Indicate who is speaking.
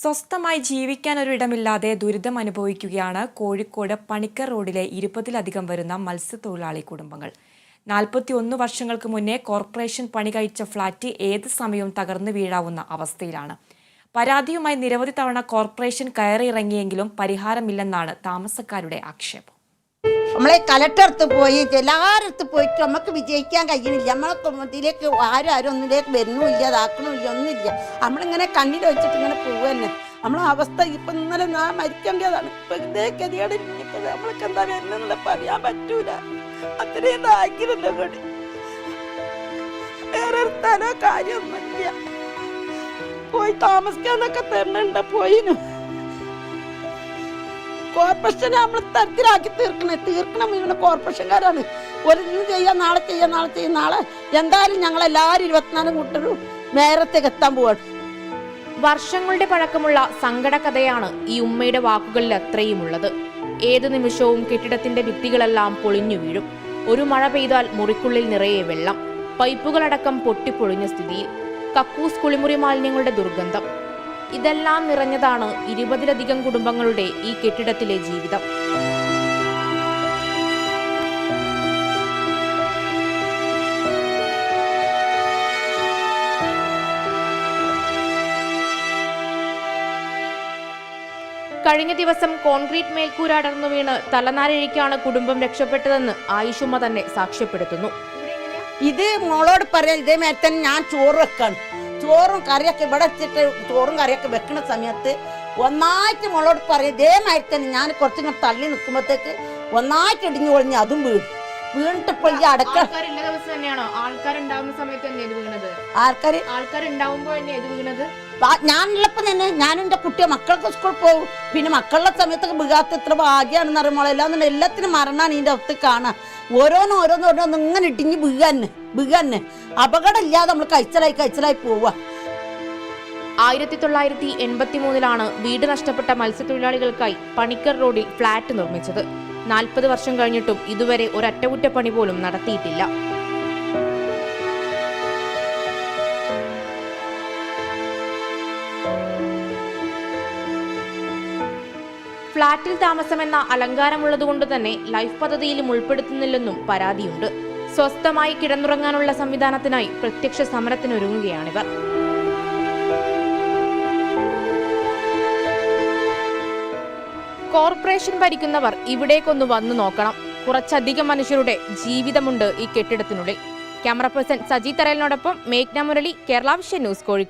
Speaker 1: സ്വസ്ഥമായി ജീവിക്കാൻ ഒരിടമില്ലാതെ ദുരിതം അനുഭവിക്കുകയാണ് കോഴിക്കോട് പണിക്കർ റോഡിലെ ഇരുപതിലധികം വരുന്ന മത്സ്യത്തൊഴിലാളി കുടുംബങ്ങൾ. നാൽപ്പത്തി ഒന്ന് വർഷങ്ങൾക്ക് മുന്നേ കോർപ്പറേഷൻ പണി കഴിച്ച ഫ്ളാറ്റ് ഏത് സമയവും തകർന്നു വീഴാവുന്ന അവസ്ഥയിലാണ്. പരാതിയുമായി നിരവധി തവണ കോർപ്പറേഷൻ കയറിയിറങ്ങിയെങ്കിലും പരിഹാരമില്ലെന്നാണ് താമസക്കാരുടെ ആക്ഷേപം.
Speaker 2: നമ്മളെ കലക്ടറത്ത് പോയി എല്ലാരടുത്ത് പോയിട്ട് നമുക്ക് വിജയിക്കാൻ കഴിയുന്നില്ല. നമ്മളെ ഇതിലേക്ക് ആരും ആരും ഒന്നിലേക്ക് വരുന്നുമില്ല ഇതാക്കണമില്ല ഒന്നുമില്ല. നമ്മളിങ്ങനെ കണ്ണിൽ വെച്ചിട്ട് ഇങ്ങനെ തന്നെ നമ്മളെ അവസ്ഥ ഇപ്പൊ ഇന്നലെ ഞാൻ മരിക്കേണ്ടതാണ് ഇപ്പൊ ഇതേ ഗതികേട് ഇപ്പൊ നമ്മൾക്ക് എന്താ വരുന്നത് പറയാൻ പറ്റൂല. അത്രയും കൂടി വേറെ സ്ഥലോ കാര്യമൊന്നുമില്ല. പോയി താമസിക്കാന്നൊക്കെ തരണുണ്ട് പോയിനും. കോർപ്പറേഷനെ നമ്മൾ തരത്തിലാക്കി തീർക്കണേ. തീർക്കണം ഇവനെ കോർപ്പറേഷൻകാരാണ് ഒരു ഇന്ന് ചെയ്യാം നാളെ ചെയ്യാം നാളെ ചെയ്യാം നാളെ. എന്തായാലും ഞങ്ങൾ എല്ലാവരും ഇരുപത്തിനാലും കൂട്ടരും നേരത്തേക്ക് എത്താൻ പോവാണ്.
Speaker 3: വർഷങ്ങളുടെ പഴക്കമുള്ള സങ്കടകഥയാണ് ഈ ഉമ്മയുടെ വാക്കുകളിൽ അത്രയുമുള്ളത്. ഏത് നിമിഷവും കെട്ടിടത്തിന്റെ ഭിത്തികളെല്ലാം പൊളിഞ്ഞു വീഴും. ഒരു മഴ പെയ്താൽ മുറിക്കുള്ളിൽ നിറയെ വെള്ളം. പൈപ്പുകളടക്കം പൊട്ടിപ്പൊളിഞ്ഞ സ്ഥിതിയിൽ. കക്കൂസ് കുളിമുറി മാലിന്യങ്ങളുടെ ദുർഗന്ധം. ഇതെല്ലാം നിറഞ്ഞതാണ് ഇരുപതിലധികം കുടുംബങ്ങളുടെ ഈ കെട്ടിടത്തിലെ ജീവിതം. കഴിഞ്ഞ ദിവസം കോൺക്രീറ്റ് മേൽക്കൂര അടർന്നു വീണ് തലനാരിഴയ്ക്കാണ് കുടുംബം രക്ഷപ്പെട്ടതെന്ന് ആയിഷുമ്മ തന്നെ സാക്ഷ്യപ്പെടുത്തുന്നു.
Speaker 2: ഇത് മോളോട് പറയാൻ ഇതേ തന്നെ ഞാൻ ചോറ് വെക്കാണ്. ചോറും കറിയൊക്കെ ഇവിടെ വെച്ചിട്ട് ചോറും കറിയൊക്കെ വെക്കുന്ന സമയത്ത് ഒന്നായിട്ട് മോളോട് ഇതേ ഇതേമാതിരി തന്നെ ഞാൻ കുറച്ചിങ്ങനെ തള്ളി നിൽക്കുമ്പോഴത്തേക്ക് ഒന്നായിട്ട് ഇടിഞ്ഞു പൊളിഞ്ഞ് അതും വീണ് വീണിട്ട് ഇപ്പോൾ ഈ അടക്ക
Speaker 3: ആൾക്കാരുണ്ടാവുന്ന സമയത്ത്
Speaker 2: ആൾക്കാർ
Speaker 3: ഉണ്ടാവുമ്പോൾ തന്നെ ഇത് വീണത്?
Speaker 2: ഞാനുള്ളപ്പോൾ തന്നെ ഞാനും എന്റെ കുട്ടിയെ മക്കൾക്ക് സ്കൂളിൽ പോകും പിന്നെ മക്കളുടെ സമയത്തൊക്കെ വീഴാത്ത ഇത്ര ഭാഗ്യമാണെന്ന് അറിയുമ്പോൾ എല്ലാം എല്ലാത്തിനും മരണമാണ് ഇതിന്റെ അകത്ത് കാണുക. ഓരോന്നും ഓരോന്നും ഓരോന്നും ഇങ്ങനെ വീഴന്നെ വീഴന്നെ അപകടം ഇല്ലാതെ നമ്മൾ കഴിച്ചലായി കഴിച്ചലായി പോവുക
Speaker 3: ആയിരത്തി തൊള്ളായിരത്തി എൺപത്തി മൂന്നിലാണ് വീട് നഷ്ടപ്പെട്ട മത്സ്യത്തൊഴിലാളികൾക്കായി പണിക്കർ റോഡിൽ ഫ്ളാറ്റ് നിർമ്മിച്ചത്. നാൽപ്പത് വർഷം കഴിഞ്ഞിട്ടും ഇതുവരെ ഒരറ്റകുറ്റപ്പണി പോലും നടത്തിയിട്ടില്ല. ഫ്ളാറ്റിൽ താമസമെന്ന അലങ്കാരമുള്ളതുകൊണ്ട് തന്നെ ലൈഫ് പദ്ധതിയിലും ഉൾപ്പെടുത്തുന്നില്ലെന്നും പരാതിയുണ്ട്. സ്വസ്ഥമായി കിടന്നുറങ്ങാനുള്ള സംവിധാനത്തിനായി പ്രത്യക്ഷ സമരത്തിനൊരുങ്ങുകയാണിവർ. കോർപ്പറേഷൻ ഭരിക്കുന്നവർ ഇവിടേക്കൊന്ന് വന്നു നോക്കണം. കുറച്ചധികം മനുഷ്യരുടെ ജീവിതമുണ്ട് ഈ കെട്ടിടത്തിനുള്ളിൽ. ക്യാമറ പേഴ്സൺ സജി തറയലിനോടൊപ്പം മേഘ്ന മുരളി കേരള ന്യൂസ് കോഴിക്കോട്.